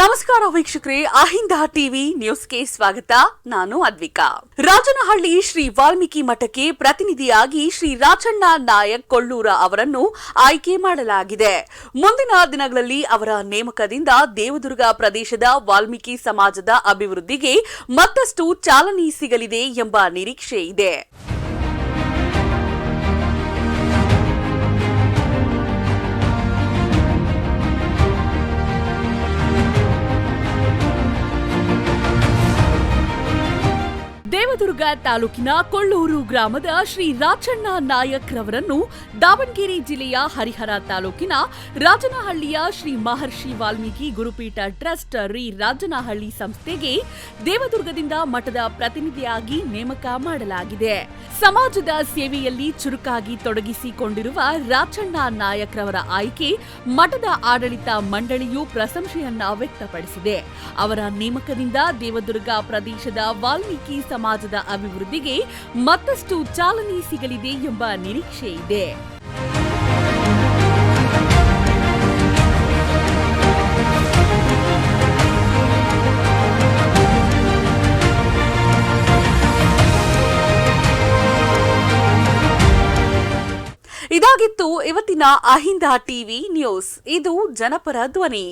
ನಮಸ್ಕಾರ ವೀಕ್ಷಕರೇ, ಅಹಿಂದ ಟಿವಿ ನ್ಯೂಸ್ಗೆ ಸ್ವಾಗತ. ನಾನು ಅದ್ವಿಕಾ. ರಾಜನಹಳ್ಳಿ ಶ್ರೀ ವಾಲ್ಮೀಕಿ ಮಠಕ್ಕೆ ಪ್ರತಿನಿಧಿಯಾಗಿ ಶ್ರೀ ರಾಚಣ್ಣ ನಾಯಕ್ ಕೊಳ್ಳೂರ ಅವರನ್ನು ಆಯ್ಕೆ ಮಾಡಲಾಗಿದೆ. ಮುಂದಿನ ದಿನಗಳಲ್ಲಿ ಅವರ ನೇಮಕದಿಂದ ದೇವದುರ್ಗ ಪ್ರದೇಶದ ವಾಲ್ಮೀಕಿ ಸಮಾಜದ ಅಭಿವೃದ್ಧಿಗೆ ಮತ್ತಷ್ಟು ಚಾಲನೆ ಸಿಗಲಿದೆ ಎಂಬ ನಿರೀಕ್ಷೆ ಇದೆ ದೇವದುರ್ಗ ತಾಲೂಕಿನ ಕೊಳ್ಳೂರು ಗ್ರಾಮದ ಶ್ರೀ ರಾಚಣ್ಣ ನಾಯಕ್ ರವರನ್ನು ದಾವಣಗೆರೆ ಜಿಲ್ಲೆಯ ಹರಿಹರ ತಾಲೂಕಿನ ರಾಜನಹಳ್ಳಿಯ ಶ್ರೀ ಮಹರ್ಷಿ ವಾಲ್ಮೀಕಿ ಗುರುಪೀಠ ಟ್ರಸ್ಟ್ ರಿ ರಾಜನಹಳ್ಳಿ ಸಂಸ್ಥೆಗೆ ದೇವದುರ್ಗದಿಂದ ಮಠದ ಪ್ರತಿನಿಧಿಯಾಗಿ ನೇಮಕ ಮಾಡಲಾಗಿದೆ. ಸಮಾಜದ ಸೇವೆಯಲ್ಲಿ ಚುರುಕಾಗಿ ತೊಡಗಿಸಿಕೊಂಡಿರುವ ರಾಚಣ್ಣ ನಾಯಕ್ ರವರ ಆಯ್ಕೆ ಮಠದ ಆಡಳಿತ ಮಂಡಳಿಯು ಪ್ರಶಂಸೆಯನ್ನ ವ್ಯಕ್ತಪಡಿಸಿದೆ. ಅವರ ನೇಮಕದಿಂದ ದೇವದುರ್ಗ ಪ್ರದೇಶದ ವಾಲ್ಮೀಕಿ ಸಮಾಜದ ಅಭಿವೃದ್ಧಿಗೆ ಮತ್ತಷ್ಟು ಚಾಲನೆ ಸಿಗಲಿದೆ ಎಂಬ ನಿರೀಕ್ಷೆ ಇದೆ. ಇದಾಗಿತ್ತು ಇವತ್ತಿನ ಅಹಿಂದ ಟಿವಿ ನ್ಯೂಸ್. ಇದು ಜನಪರ ಧ್ವನಿ.